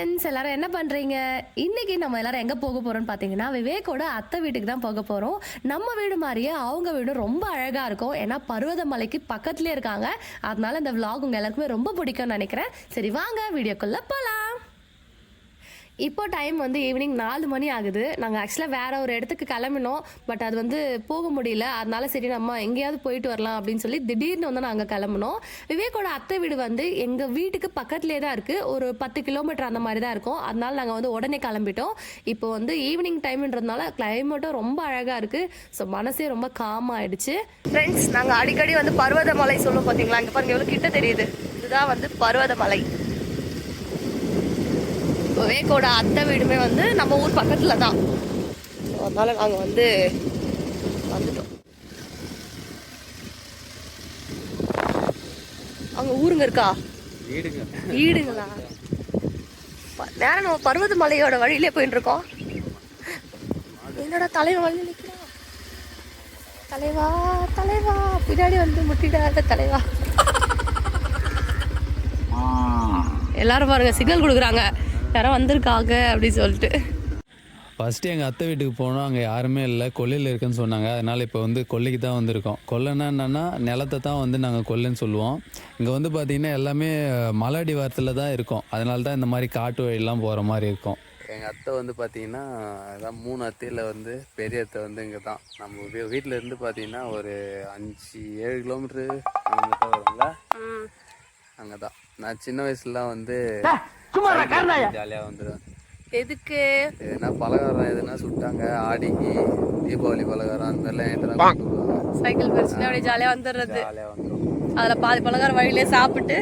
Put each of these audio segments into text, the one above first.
Friends எல்லாரும் என்ன பண்ணுறீங்க இன்னைக்கு நம்ம எல்லாரும் எங்கே போக போகிறோம்னு பார்த்தீங்கன்னா விவேக்கோட அத்தை வீட்டுக்கு தான் போக போகிறோம் நம்ம வீடு மாதிரியே அவங்க வீடும் ரொம்ப அழகாக இருக்கும். ஏன்னா பருவதமலைக்கு பக்கத்துலேயே இருக்காங்க. அதனால இந்த vlog உங்க எல்லாருக்குமே ரொம்ப பிடிக்கும்னு நினைக்கிறேன். சரி வாங்க வீடியோக்குள்ளே போகலாம் இப்போ டைம் வந்து ஈவினிங் நாலு மணி ஆகுது. நாங்கள் ஆக்சுவலாக வேற ஒரு இடத்துக்கு கிளம்பினோம். பட் அது வந்து போக முடியல. அதனால சரி நம்ம எங்கேயாவது போயிட்டு வரலாம் அப்படின்னு சொல்லி திடீர்னு வந்து நாங்கள் கிளம்பினோம். விவேக்கோட அத்தை வீடு வந்து எங்கள் வீட்டுக்கு பக்கத்துலேயே தான் இருக்குது ஒரு பத்து கிலோமீட்டர் அந்த மாதிரி தான் இருக்கும். அதனால நாங்கள் வந்து உடனே கிளம்பிட்டோம். இப்போ வந்து ஈவினிங் டைம்ன்றதுனால கிளைமேட்டும் ரொம்ப அழகாக இருக்குது ஸோ மனசே ரொம்ப காம் ஆயிடுச்சு. ஃப்ரெண்ட்ஸ் நாங்கள் அடிக்கடி வந்து பர்வதமலை சொல்லுவோம் பார்த்தீங்களா இங்கே பாருங்கள் எவ்வளோ கிட்ட தெரியுது. இதுதான் வந்து பர்வதமலை. விவேக்கோட அத்தை வீடுமே வந்து நம்ம ஊர் பக்கத்துல தான். அதனால நாங்க வந்து வந்துட்டோம். அங்க ஊருங்க இருக்கா? வீடுங்க. வீடுங்களா? நேரம் நம்ம பர்வத மலையோட வழியிலே போயிட்டு இருக்கோம். என்னடா தலைவன் வழி நிற்கிறான் தலைவா தலைவா பின்னாடி வந்து முட்டிடாத தலைவா. எல்லாரும் பாருங்க சிக்னல் கொடுக்குறாங்க. யாரோ வந்திருக்காங்க அப்படின்னு சொல்லிட்டு. ஃபஸ்ட்டு எங்கள் அத்தை வீட்டுக்கு போனோம். அங்கே யாருமே இல்லை. கொல்லையில் இருக்குன்னு சொன்னாங்க. அதனால் இப்போ வந்து கொல்லைக்கு தான் வந்திருக்கோம். கொல்லைன்னா என்னென்னா நிலத்தை தான் வந்து நாங்கள் கொல்லைன்னு சொல்லுவோம். இங்கே வந்து பார்த்திங்கன்னா எல்லாமே மலையடி வாரத்தில் தான் இருக்கும். அதனால தான் இந்த மாதிரி காட்டு வழியெல்லாம் போகிற மாதிரி இருக்கும். எங்கள் அத்தை வந்து பார்த்தீங்கன்னா அதான் மூணு அத்தையில் வந்து பெரிய அத்தை வந்து இங்கே தான். நம்ம வீட்டில் இருந்து பார்த்தீங்கன்னா ஒரு அஞ்சு ஏழு கிலோமீட்ரு கிலோமீட்டர் வரும்ல? அங்கே தான். நான் சின்ன வயசுலாம் வந்து ஜாலியாக வந்துடுவேன் எதுக்கு? எதுனா பலகாரம் எதுனா சுட்டாங்க ஆடிக்கு தீபாவளி பலகாரம் அந்த மாதிரிலாம் சைக்கிள் பிரச்சனை அப்படியே ஜாலியாக வந்துடுறது ஜாலியாக வந்துடும் அதுல பாதி பலகாரம் வழியிலே சாப்பிட்டு.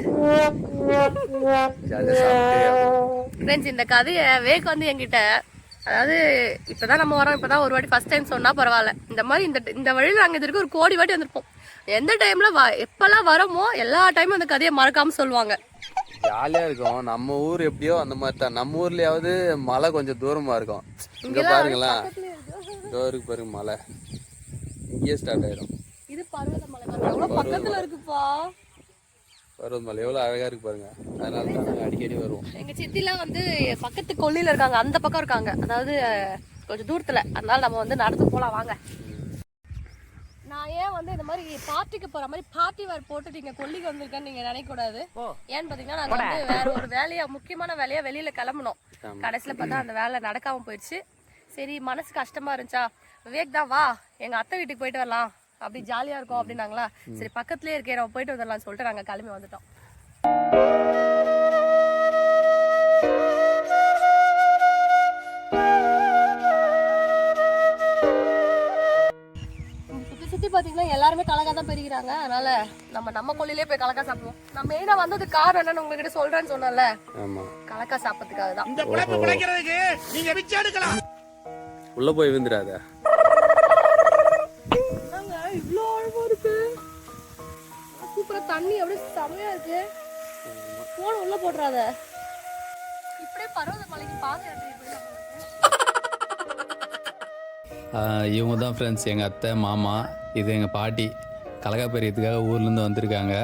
ஃப்ரெண்ட்ஸ் இந்த கதையை வேக் வந்து என்கிட்ட அதாவது இப்பதான் நம்ம வரோம் இப்பதான் ஒரு வாட்டி ஃபர்ஸ்ட் டைம் சொன்னா பரவாயில்ல. இந்த மாதிரி இந்த இந்த வழியில நாங்க இது வரைக்கும் ஒரு கோடி வாட்டி வந்திருப்போம். எந்த டைம்ல வ எப்பெல்லாம் வரோமோ எல்லா டைமும் அந்த கதையை மறக்காம சொல்லுவாங்க. ஜாலியாக இருக்கும். நம்ம ஊர் எப்படியோ அந்த மாதிரி தான் நம்ம ஊர்லயாவது மலை கொஞ்சம் தூரமாக இருக்கும். இங்கே பாருங்களேன். இதோ இருக்கு பாருங்க மலை. இங்கேயே ஸ்டார்ட் ஆயிடும் இது பர்வதமலை எவ்வளவு பக்கத்துல இருக்குப்பா? பருவமலை எவ்வளோ அழகாக இருக்கு பாருங்க. அதனால தான் நாங்கள் அடிக்கடி வருவோம். எங்க சித்திலாம் வந்து பக்கத்து கொல்லியில இருக்காங்க. அந்த பக்கம் இருக்காங்க. அதாவது கொஞ்சம் தூரத்துல. அதனால நம்ம வந்து நடந்து போலாம். வாங்க. நான் ஏன் வந்து இந்த மாதிரி பார்ட்டிக்கு போற மாதிரி பார்ட்டி வேர் போட்டு நீங்க கொல்லிக்கு வந்திருக்கேன்னு நீங்க நினைக்க கூடாது ஏன்னு பாத்தீங்கன்னா நாங்க வந்து வேற ஒரு வேலையா முக்கியமான வேலையா வெளியில கிளம்பணும் கடைசியில பார்த்தா அந்த வேலை நடக்காம போயிடுச்சு. சரி மனசு கஷ்டமா இருந்துச்சா? விவேக் தான் வா எங்க அத்தை வீட்டுக்கு போயிட்டு வரலாம். அப்படி ஜாலியா இருக்கும் அப்படின்னாங்களா? சரி பக்கத்துலயே இருக்கே நம்ம போயிட்டு வந்துடலாம்னு சொல்லிட்டு நாங்க கிளம்பி வந்துட்டோம். சுத்தி பாத்தீங்கன்னா எல்லாருமே கலக்கா தான் பெருகிறாங்க. அதனால நம்ம நம்ம கொள்ளையிலே போய் கலக்கா சாப்பிடுவோம். நான் மெயினா வந்தது காரணம் என்னன்னு உங்ககிட்ட சொல்றேன்னு சொன்னேன்ல. ஆமாம் கலக்கா சாப்பிட்றதுக்காக தான். இந்த பிழைப்பு பிழைக்கிறதுக்கு நீங்க பிச்சை எடுக்கலாம். உள்ளே போய் விழுந்துடாத. இவ்வளோ அழகா இருக்கு? சூப்பரா தண்ணி அப்படியே செமையா இருக்கு. போன உள்ள போட்டுறாத. இப்படியே பர்வத மலைக்கு பாதை இவங்க தான் ஃப்ரெண்ட்ஸ் எங்கள் அத்தை மாமா இது எங்கள் பாட்டி. கலகாபரியத்துக்காக ஊர்லேருந்து வந்திருக்காங்க.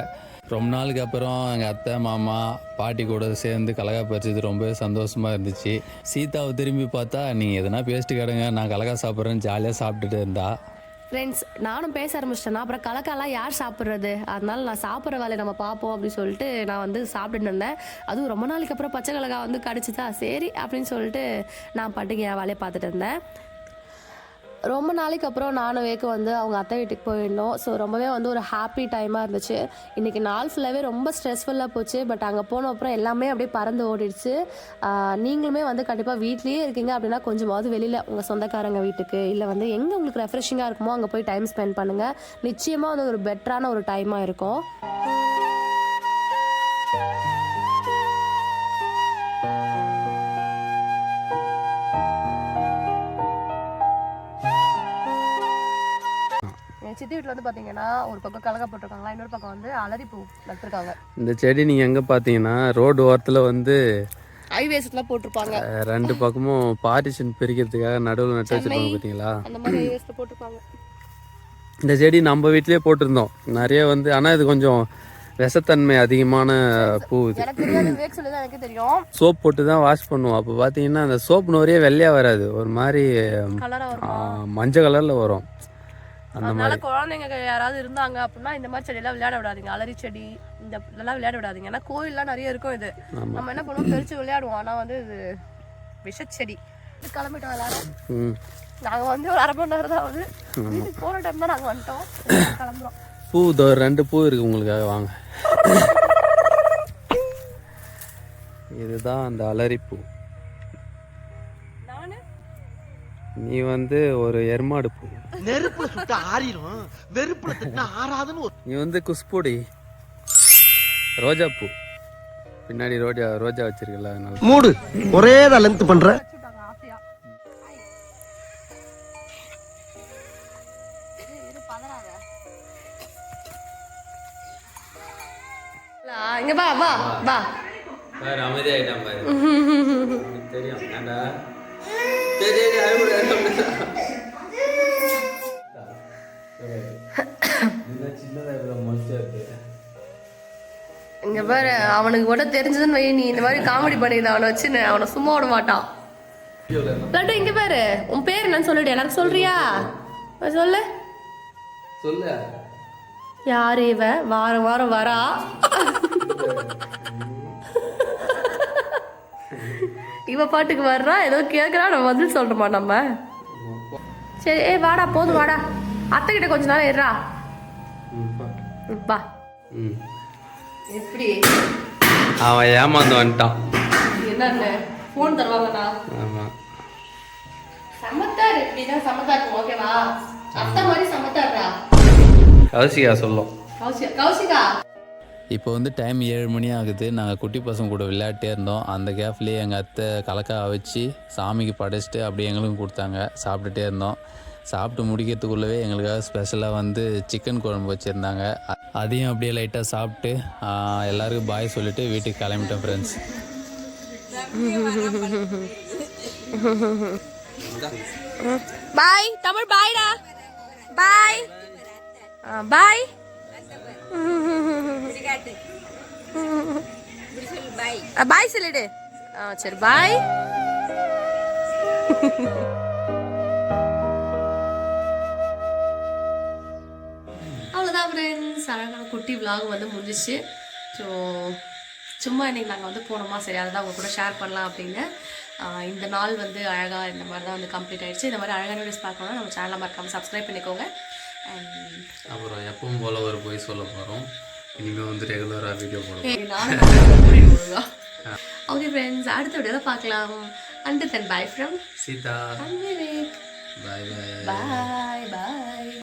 ரொம்ப நாளுக்கு அப்புறம் எங்கள் அத்தை மாமா பாட்டி கூட சேர்ந்து கலகா பறிச்சது ரொம்ப சந்தோஷமாக இருந்துச்சு. சீதாவை திரும்பி பார்த்தா நீங்கள் எதனா பேசிட்டு கிடங்க. நான் கலகா சாப்பிட்றேன்னு ஜாலியாக சாப்பிட்டுட்டு இருந்தா. ஃப்ரெண்ட்ஸ் நானும் பேச ஆரம்பிச்சிட்டேன்னா அப்புறம் கலக்காலாம் யார் சாப்பிட்றது? அதனால நான் சாப்பிட்ற வேலையை நம்ம பார்ப்போம் அப்படின்னு சொல்லிட்டு நான் வந்து சாப்பிட்டுட்டு இருந்தேன். அதுவும் ரொம்ப நாளைக்கு அப்புறம் பச்சை கலகா வந்து கடிச்சுதா? சரி அப்படின்னு சொல்லிட்டு நான் பாட்டுக்கு என் வேலையை பார்த்துட்டு இருந்தேன். ரொம்ப நாளைக்கு அப்புறம் நானும் வேக்கு வந்து அவங்க அத்தை வீட்டுக்கு போயிருந்தோம். ஸோ ரொம்பவே வந்து ஒரு ஹாப்பி டைமாக இருந்துச்சு. இன்றைக்கி நாள் ஃபுல்லாகவே ரொம்ப ஸ்ட்ரெஸ்ஃபுல்லாக போச்சு. பட் அங்கே போன அப்புறம் எல்லாமே அப்படியே பறந்து ஓடிடுச்சு. நீங்களுமே வந்து கண்டிப்பாக வீட்லேயே இருக்கீங்க அப்படின்னா கொஞ்சமாவது வெளியில் உங்கள் சொந்தக்காரங்க வீட்டுக்கு இல்லை வந்து எங்கே உங்களுக்கு ரெஃப்ரெஷிங்காக இருக்குமோ அங்கே போய் டைம் ஸ்பெண்ட் பண்ணுங்கள் நிச்சயமாக வந்து ஒரு பெட்டரான ஒரு டைமாக இருக்கும். என் சித்தி வீட்டில் வந்து பார்த்தீங்கன்னா ஒரு பக்கம் கலக்கா போட்டிருக்காங்களா இன்னொரு பக்கம் வந்து அலரி பூ நட்டுருக்காங்க இந்த செடி நீங்கள் எங்கே பார்த்தீங்கன்னா ரோடு ஓரத்தில் வந்து ஹைவேஸ்லாம் போட்டிருப்பாங்க. ரெண்டு பக்கமும் பார்ட்டிஷன் பிரிக்கிறதுக்காக நடுவில் நட்டு வச்சுருப்பாங்க பார்த்தீங்களா அந்த மாதிரி ஹைவேஸில் போட்டிருப்பாங்க. இந்த செடி நம்ம வீட்லயே போட்டிருந்தோம். நிறைய வந்து ஆனால் இது கொஞ்சம் விஷத்தன்மை அதிகமான பூ இது. சோப் போட்டு தான் வாஷ் பண்ணுவோம். அப்போ பார்த்தீங்கன்னா அந்த சோப் நோரியே வெள்ளையாக வராது. ஒரு மாதிரி மஞ்சள் கலரில் வரும். அதனால குழந்தைங்க யாராவது இருந்தாங்க அப்படின்னா இந்த மாதிரி செடியெல்லாம் விளையாட விடாதீங்க. அலரி செடி இந்த இதெல்லாம் விளையாட விடாதீங்க. ஏன்னா கோயில்லாம் நிறைய இருக்கும் இது. நம்ம என்ன பண்ணுவோம்? தெரிச்சு விளையாடுவோம். ஆனா வந்து இது விஷச்செடி. கிளம்பிட்டோம் எல்லாரும். ம். நாங்க வந்து ஒரு அரை மணி நேரம் தான் ஆகுது வீட்டுக்கு போற டைம் தான் நாங்க வந்துட்டோம். கிளம்புறோம். பூ இதோ ரெண்டு பூ இருக்கு உங்களுக்காக. வாங்க. இதுதான் அந்த அலரி நீ வந்து ஒரு எருமாடு பூ. நெருப்புல சுட்டா ஆறிடும் வெறுப்புல திட்டினா ஆறாதுன்னு ஒரு நீ வந்து குஸ்பொடி. ரோஜா பூ. பின்னாடி ரோஜா ரோஜா வச்சிருக்கல அதனால. மூடு. ஒரே லென்த் பண்ற. இங்க வா வா வா. பாரு அமைதியாயிட்டான் பாரு. தெரியும். ஏண்டா? சரி. இங்க பாரு அவனுக்கு கூட தெரிஞ்சதுன்னு வை நீ இந்த மாதிரி காமெடி பண்ணிடுற அவனை வச்சு அவனை சும்மா விட மாட்டான். லட்டு இங்க பாரு. உன் பேர் என்னன்னு சொல்லிடு எனக்கு சொல்றியா? சொல்லு. சொல்லு. யாரு இவ? வாரம் வாரம் வரா. இவ பாட்டுக்கு வர்றா? ஏதோ கேக்குறா நம்ம பதில் சொல்றோமா நம்ம? சரி ஏ வாடா போதும் வாடா. அத்தை கிட்ட கொஞ்ச நேரம் இருடா. ம், பா. ம். எப்படி? அவன் ஏமாந்து வந்துட்டான். என்னன்னு? ஃபோன் தருவாங்கண்ணா. ஆமா. சமத்தார் இப்படிதான் சமத்தா இருக்கும் ஓகேவா? அத்தை மாதிரி சமத்தாடுறா கௌசிகா சொல்லும். கௌசிகா கௌசிகா? இப்போ வந்து டைம் ஏழு மணி ஆகுது. நாங்கள் குட்டி பசங்க கூட விளையாட்டே இருந்தோம். அந்த கேப்லேயே எங்கள் அத்தை கலக்கா வச்சு சாமிக்கு படைச்சிட்டு அப்படியே எங்களுக்கும் கொடுத்தாங்க. சாப்பிட்டுட்டே இருந்தோம். சாப்பிட்டு முடிக்கிறதுக்குள்ளவே எங்களுக்காக ஸ்பெஷலாக வந்து சிக்கன் குழம்பு வச்சுருந்தாங்க. அதையும் அப்படியே லைட்டாக சாப்பிட்டு எல்லாருக்கும் பாய் சொல்லிட்டு வீட்டுக்கு கிளம்பிட்டோம் ஃப்ரெண்ட்ஸ் பாய் தமிழ் பாய்டா பாய் பாய் பாய் சொல்லிடு. ஆ சரி பாய் அவ்வளோதான் ஃப்ரெண்ட்ஸ் அழகான குட்டி vlog வந்து முடிஞ்சிச்சு. ஸோ சும்மா இன்னைக்கு நாங்கள் வந்து போனோமா? சரி அதை தான் உங்க கூட ஷேர் பண்ணலாம் அப்படின்னு. இந்த நாள் வந்து அழகாக இந்த மாதிரி தான் வந்து கம்ப்ளீட் ஆயிடுச்சு. இந்த மாதிரி அழகான வீடியோஸ் பார்க்கணும்னா நம்ம சேனலை மறக்காமல் சப்ஸ்கிரைப் பண்ணிக்கோங்க. அப்புறம் எப்பவும் போல ஒரு போய் சொல்ல போகிறோம் இனிமேல் வந்து ரெகுலராக வீடியோ போடுவோம். ஓகே ஃப்ரெண்ட்ஸ் அடுத்த வீடியோவில் பார்க்கலாம். And then bye from Seetha. Bye bye bye bye